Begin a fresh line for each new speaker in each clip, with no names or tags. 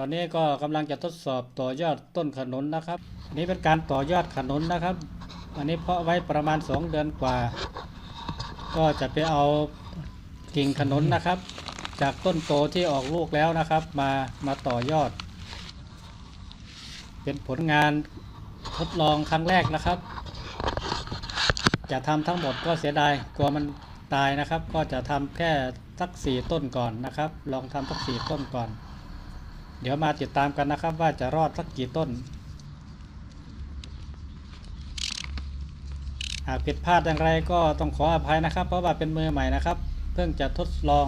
ตอนนี้ก็กำลังจะทดสอบต่อยอดต้นขนุนนะครับ นี้เป็นการต่อยอดขนุนนะครับ อันนี้เพาะไว้ประมาณ 2 เดือนกว่า ก็จะไปเอากิ่งขนุนนะครับ จากต้นโตที่ออกลูกแล้วนะครับ มามาต่อยอด เป็นผลงานทดลองครั้งแรกนะครับ จะทำทั้งหมดก็เสียดายกลัวมันตายนะครับ ก็จะทำแค่สักสี่ต้นก่อนนะครับ ลองทำสักสี่ต้นก่อน เดี๋ยวมาติดตามกันนะครับว่าจะรอดสักกี่ต้น หากผิดพลาดอย่างไรก็ต้องขออภัยนะครับ เพราะว่าเป็นมือใหม่นะครับ เพิ่งจะทดลอง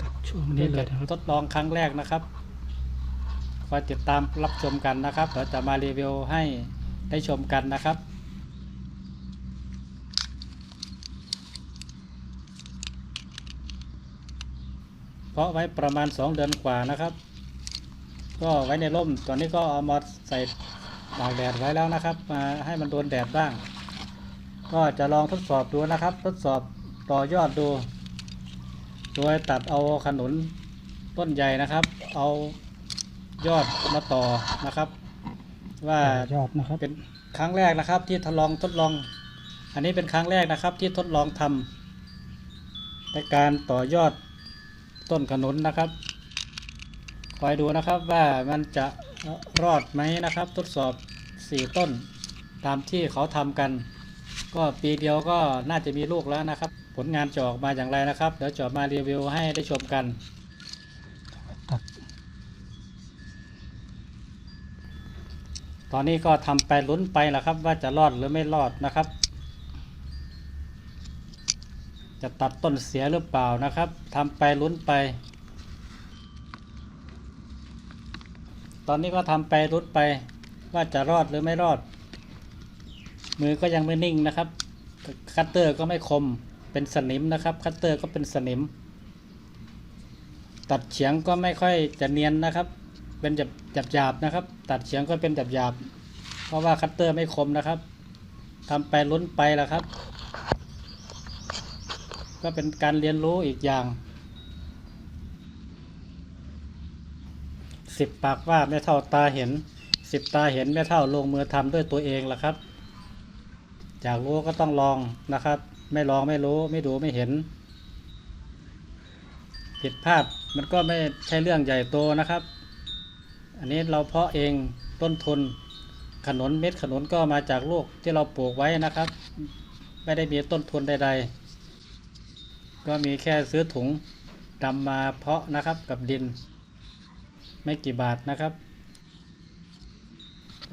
ตัดช่วงนี้เลยนะครับ
ทดลองครั้งแรกนะครับคอยติดตามรับชมกันนะครับเดี๋ยวจะมารีวิวให้ได้ชมกันนะครับ เพราะไว้ประมาณ 2 เดือนกว่านะครับ ก็ไว้ในร่มตอนนี้ก็เอามาใส่ตากแดดไว้แล้วนะครับ มาให้มันโดนแดดบ้าง ก็จะลองทดสอบดูนะครับ ทดสอบต่อยอดดู โดยตัดเอาขนุนต้นใหญ่นะครับ เอายอดมาต่อนะครับ ว่า
ต่อยอดนะครับ
เป็นครั้งแรกนะครับ ที่ทดลองทดลอง อันนี้เป็นครั้งแรกนะครับที่ทดลองทำในการต่อยอด ต้นขนุนนะครับ คอยดูนะครับว่ามันจะรอดไหมนะครับ ทดสอบ 4 ต้น ตามที่เขาทำกัน ก็ปีเดียวก็น่าจะมีลูกแล้วนะครับ ผลงานจะออกมาอย่างไรนะครับ เดี๋ยวจะมารีวิวให้ได้ชมกัน
ต
อนนี้ก็ทำไปลุ้นไปแหละครับ ว่าจะรอดหรือไม่รอดนะครับ จะตัดต้นเสียหรือเปล่านะครับทำไปลุ้นไป ตอนนี้ก็ทำไปลุ้นไป ว่าจะรอดหรือไม่รอด มือก็ยังไม่นิ่งนะครับ คัตเตอร์ก็ไม่คมเป็นสนิมนะครับ คัตเตอร์ก็เป็นสนิม ตัดเฉียงก็ไม่ค่อยจะเนียนนะครับ เป็นหยาบหยาบหยาบๆนะครับ ตัดเฉียงก็เป็นหยาบหยาบๆเพราะว่าคัตเตอร์ไม่คมนะครับทำไปลุ้นไปแล้วครับ ก็เป็นการเรียนรู้อีกอย่างสิบปากว่าไม่เท่าตาเห็นสิบตาเห็นไม่เท่าลงมือทำด้วยตัวเองล่ะครับ อยากรู้ก็ต้องลองนะครับ ไม่ลองไม่รู้ไม่ดูไม่เห็น ผิดพลาดมันก็ไม่ใช่เรื่องใหญ่โตนะครับ อันนี้เราเพาะเองต้นทุนขนุนเม็ดขนุนก็มาจากลูกที่เราปลูกไว้นะครับ ไม่ได้มีต้นทุนใด ๆ ก็มีแค่ซื้อถุงดำมาเพาะนะครับกับดิน ไม่กี่บาทนะครับ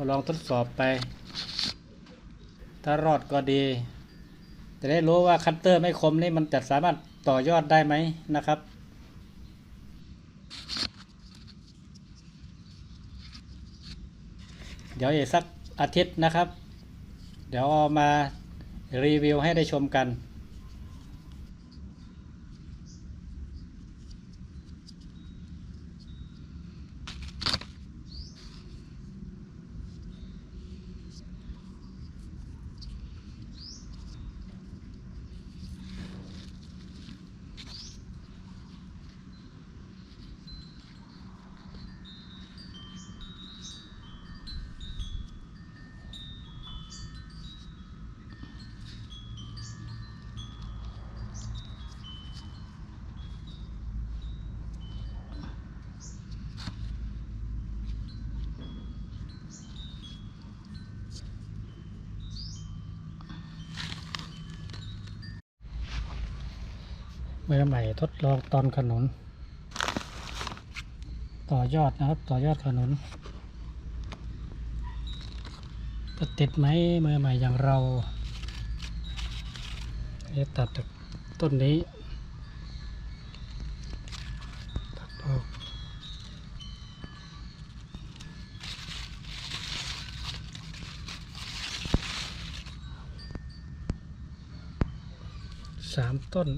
ลองทดสอบไป ถ้ารอดก็ดี จะได้รู้ว่าคัตเตอร์ไม่คมนี่มันจะสามารถต่อยอดได้ไหมนะครับเดี๋ยวอีกสักอาทิตย์นะครับ เดี๋ยวเอามารีวิวให้ได้ชมกัน มือใหม่ทดลองตอนขนุน ต่อยอดนะครับ ต่อยอดขนุนจะติดไหมมือใหม่อย่างเราจะตัดจากต้นนี้ ตัดออกสามต้น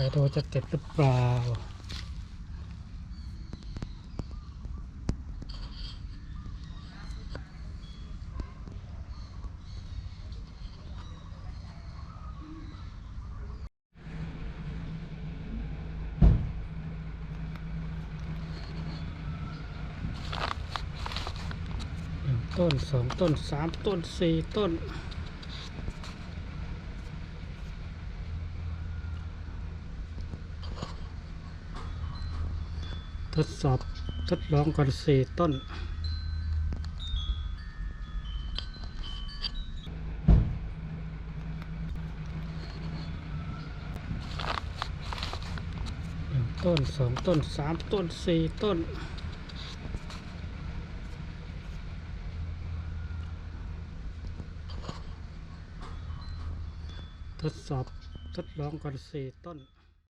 ไปดูจะเจ็บหรือเปล่าต้นสองต้นสามต้นสี่ต้น ทดสอบทดลองก่อนสี่ต้นหนึ่งต้นสองต้นสามต้นสี่ต้นทดสอบทดลองก่อนสี่ต้น